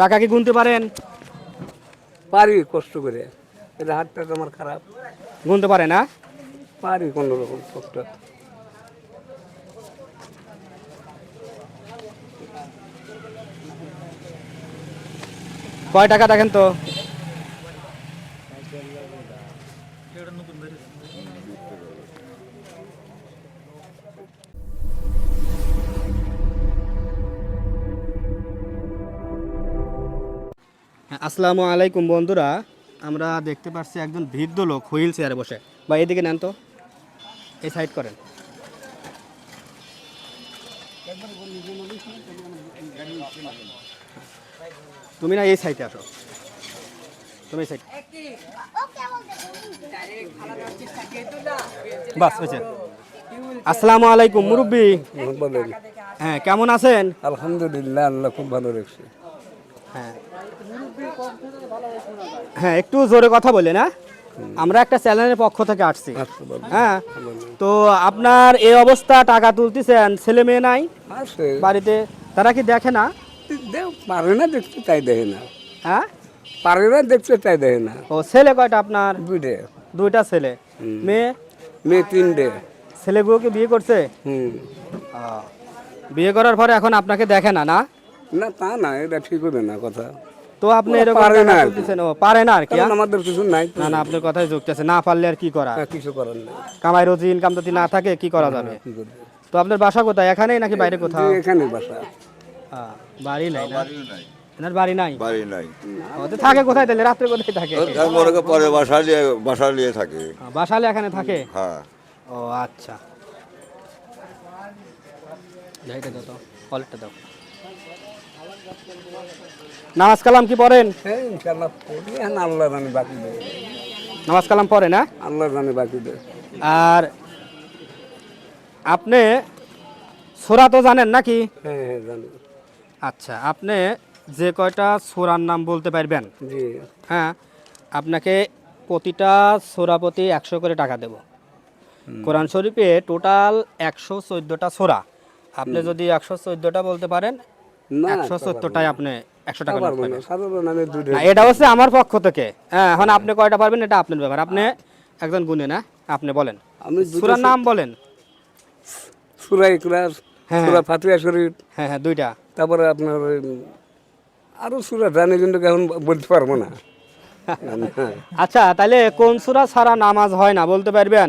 টাকা কি গুনতে পারেন? পারি কষ্ট করে। এটা হাতটা তো আমার খারাপ। গুনতে পারে না? পারি কোনো রকম কষ্ট। কয় টাকা দেখেন তো? আসসালামু আলাইকুম বন্ধুরা। আমরা দেখতে পাচ্ছি একজন বৃদ্ধ লোক হুইল চেয়ারে বসে। বা এদিকে নেন তো। এই সাইড করেন। তুমি না এই সাইডে আসো। তুমি এই সাইড। বাস হয়েছে আসসালামু আলাইকুম মুরব্বী। হ্যাঁ কেমন আছেন? আলহামদুলিল্লাহ আল্লাহ খুব ভালো রেখেছে। হ্যাঁ হ্যাঁ একটু জোরে কথা বলে না আমরা একটা চ্যানেলের পক্ষ থেকে আসছি। আচ্ছা হ্যাঁ? তো আপনার এই অবস্থা টাকা তুলতেছেন ছেলে মেয়ে নাই? বাড়িতে? তারা কি দেখে না? পারে না দেখতে তাই দেখে না। হ্যাঁ? পারে না দেখতে তাই দেখে না। ও ছেলে কয়টা আপনার? দুইটে। দুইটা ছেলে। মেয়ে? মেয়ে তিনটে। ছেলেগুলোকে বিয়ে করছে? হুম। বিয়ে করার পরে এখন আপনাকে দেখে না না? না তা না এটা ঠিক হবে না কথা। তো আপনি এরকম পারে না কি। ও পারে না আর কি হ্যাঁ? আমাদের কিছু নাই না না আপনার কথাই যুক্ত আছে না পারলে আর কি করা হ্যাঁ, কিছু করার নেই। কামাই রোজি ইনকাম যদি না থাকে কি করা যাবে? তো আপনার বাসা কোথায়? এখানেই নাকি বাইরে কোথাও? এখানে বাসা। বাড়ি নাই না? বাড়ি নাই? বাড়ি নাই। ও, থাকে কোথায় তাহলে? রাত্রে কোথায় থাকে? তারপরে পরে বাসা নিয়ে বাসা নিয়ে থাকে। বাসালে এখানে থাকে? হ্যাঁ। ও আচ্ছা। যাইতে দাও তো কলেরটা দাও। নামাজ কালাম কি পড়েন? হ্যাঁ পড়ি আল্লাহ জানে বাকি নামাজ কালাম পড়ে না? আল্লাহ জানে বাকি দেয়। আর আপনি সোরা তো জানেন নাকি? হ্যাঁ হ্যাঁ জানি। আচ্ছা আপনি যে কয়টা সোরার নাম বলতে পারবেন? জি। হ্যাঁ আপনাকে প্রতিটা সোরা প্রতি একশো করে টাকা দেব। কোরআন শরীফে টোটাল একশো চোদ্দোটা সোরা। আপনি যদি একশো চোদ্দোটা বলতে পারেন একশো সত্তরটাই আপনি একশো টাকা এটা হচ্ছে আমার পক্ষ থেকে। হ্যাঁ এখন আপনি কয়টা পারবেন এটা আপনার ব্যাপার। আপনি একজন গুনে না? আপনি বলেন। আমি সুরার নাম বলেন। সুরা ইকরাস হ্যাঁ। সুরা ফাতিহা শরীফ। হ্যাঁ হ্যাঁ দুইটা। তারপরে আপনার আরও সুরা জানি কিন্তু এখন বলতে পারব না। হ্যাঁ। আচ্ছা তাহলে কোন সুরা ছাড়া নামাজ হয় না বলতে পারবেন?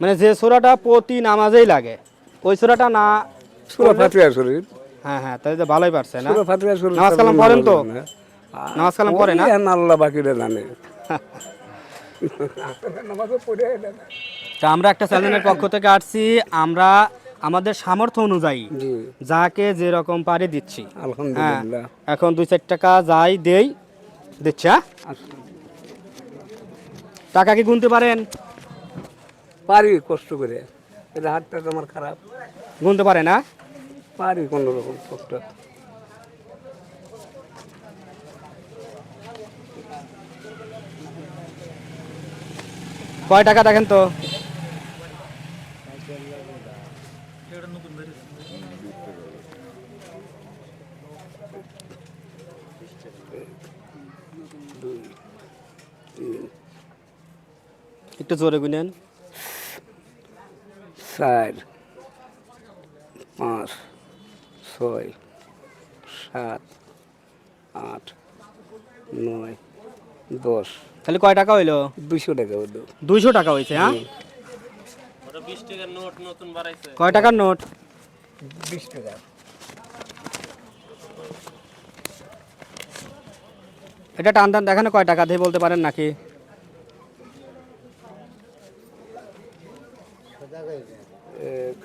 মানে যে সুরাটা প্রতি নামাজেই লাগে। ওই সুরাটা না সুরা ফাতিহা শরীফ। হ্যাঁ হ্যাঁ তাহলে তো ভালোই পারছে না? সুরা ফাতিহা শরীফ নামাজ কালাম পড়েন তো? নামাজ কালাম পড়ে না? আল্লাহ বাকিটা জানে। নামাজও পড়ে এলেন। তা আমরা একটা চ্যানেলের পক্ষ থেকে আসছি আমরা আমাদের সামর্থ্য অনুযায়ী জি। যাকে যেরকম পারি দিচ্ছি। হ্যাঁ আলহামদুলিল্লাহ এখন দুই চার টাকা যাই দেই দিচ্ছি হ্যাঁ। টাকা কি গুনতে পারেন? পারি কষ্ট করে। এটা হাতটা তোমার খারাপ। গুনতে পারে না? পারি কোনো রকম কষ্ট কয় টাকা দেখেন তো? একটু জোরে গুনেন। চার পাঁচ ছয় সাত আট নয় দশ। তাহলে কয় টাকা হইল? দুশো টাকা হইল। দুইশো টাকা হয়েছে হ্যাঁ? কয় টাকার নোট? বিশ টাকা। এটা টান টান দেখানো কয় টাকা দিয়ে বলতে পারেন নাকি? এক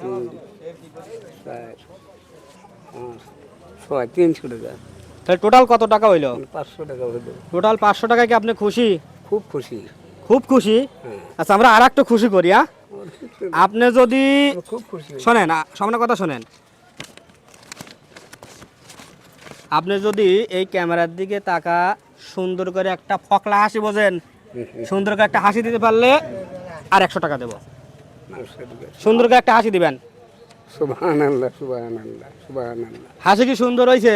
তিন চার পাঁচ ছয় তিনশো টাকা। তাহলে টোটাল কত টাকা হইল? পাঁচশো টাকা হলো টোটাল পাঁচশো টাকায় কি আপনি খুশি? খুব খুশি। খুব খুশি? হ্যাঁ। আচ্ছা আমরা আর একটু খুশি করি হ্যাঁ আপনি যদি খুব খুশি শোনেন সামনে কথা শোনেন। আপনি যদি এই ক্যামেরার দিকে তাকা সুন্দর করে একটা ফকলা হাসি বোঝেন সুন্দর করে একটা হাসি দিতে পারলে আর একশো টাকা দেবো। সুন্দর করে একটা হাসি দিবেন। হাসি কি সুন্দর হয়েছে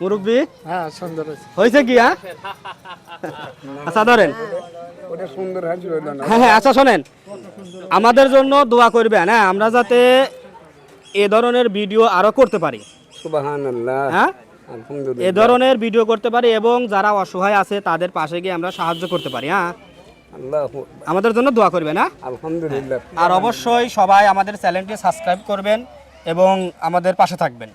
মুরব্বী? হ্যাঁ সুন্দর কি হ্যাঁ? আচ্ছা ধরেন। ওটা সুন্দর হাসি হইল না। হ্যাঁ হ্যাঁ আচ্ছা শোনেন। আমাদের জন্য দোয়া করবেন হ্যাঁ? আমরা যাতে এ ধরনের ভিডিও আরও করতে পারি। হ্যাঁ? এ ধরনের ভিডিও করতে পারি এবং যারা অসহায় আছে তাদের পাশে গিয়ে আমরা সাহায্য করতে পারি হ্যাঁ? আমাদের জন্য দোয়া করবেন হ্যাঁ? আলহামদুলিল্লাহ। আর অবশ্যই সবাই আমাদের চ্যানেলটি সাবস্ক্রাইব করবেন এবং আমাদের পাশে থাকবেন।